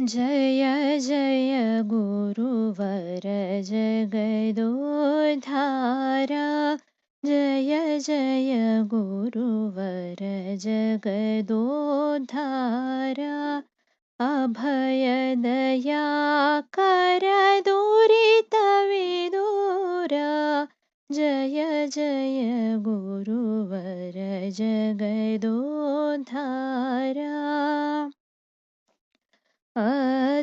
जय जय गुरुवर जगदोधारा। जय जय गुरुवर जगदोधारा। अभयदया करदुरितविदुरा जय जय गुरुवर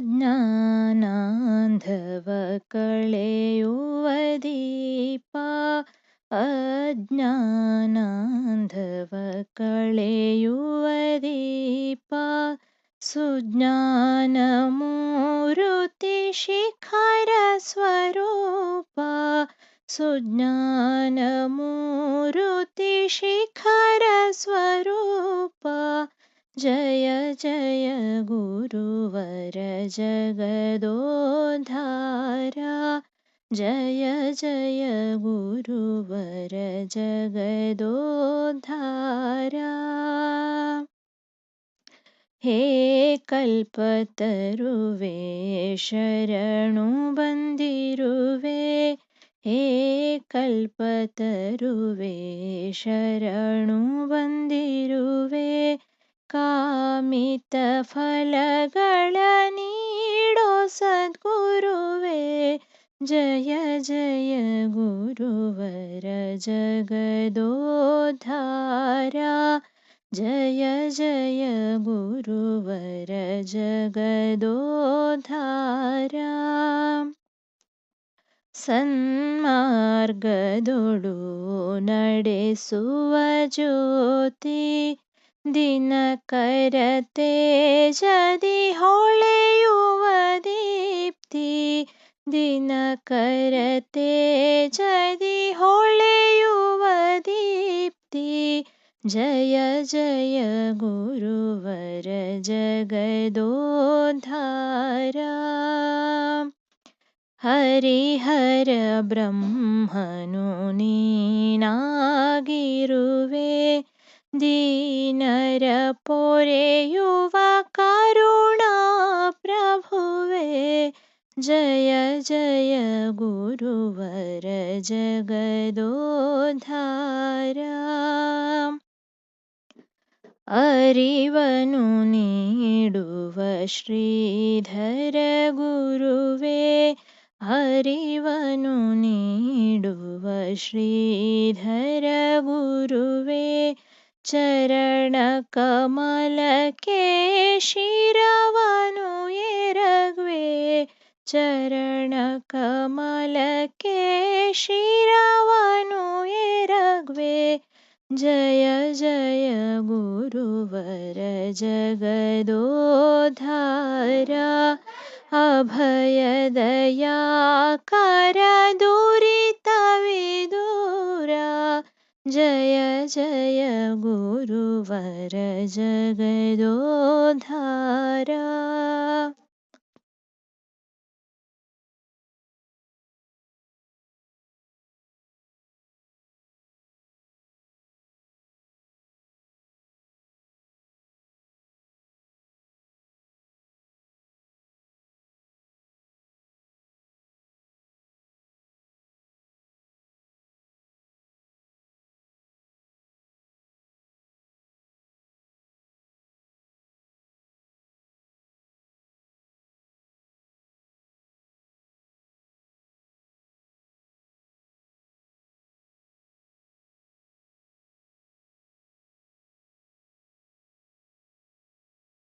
जगदोधारा अज्ञानान्धव कळेयुवदीपा अज्ञानान्धव कळेयुवदीपा सुज्ञानमूरुतिशिखरस्वरूपा। सुज्ञानमूरुतिशिखरस्वरूपा जय जय गुरुवर जगदोधारा जय जय गुरुवर जगदोधारा हे कल्पतरुवे शरणु बन्दिरुवे। हे कल्पतरुवे शरणु बन्दिरुवे कामफलगणनीडो सद्गुरुवे जय जय गुरुवर जगदो धारा जय जय गुरुवर जगदो धारा सन्मार्ग दोडो नडे दिन करते यदि होळे युव दीप्ति दिनकरते यदि होळे युव दीप्ति जय जय गुरुवर जगदो धारा हरि हर युवा करुणा प्रभुवे जय जय गुरुवर जगदोधारा अरिवनु नीडुव श्रीधर गुरुवे हरिवनु नीडुव श्रीधर गुरुवे चरण कमल के शिरवनु रघ्वे चरण कमल के शिरवनु रघ्वे जय जय गुरुवर जगदोधारा। अभयदया करदुरितविदुरा जय जय गुरुवर जगदोधारा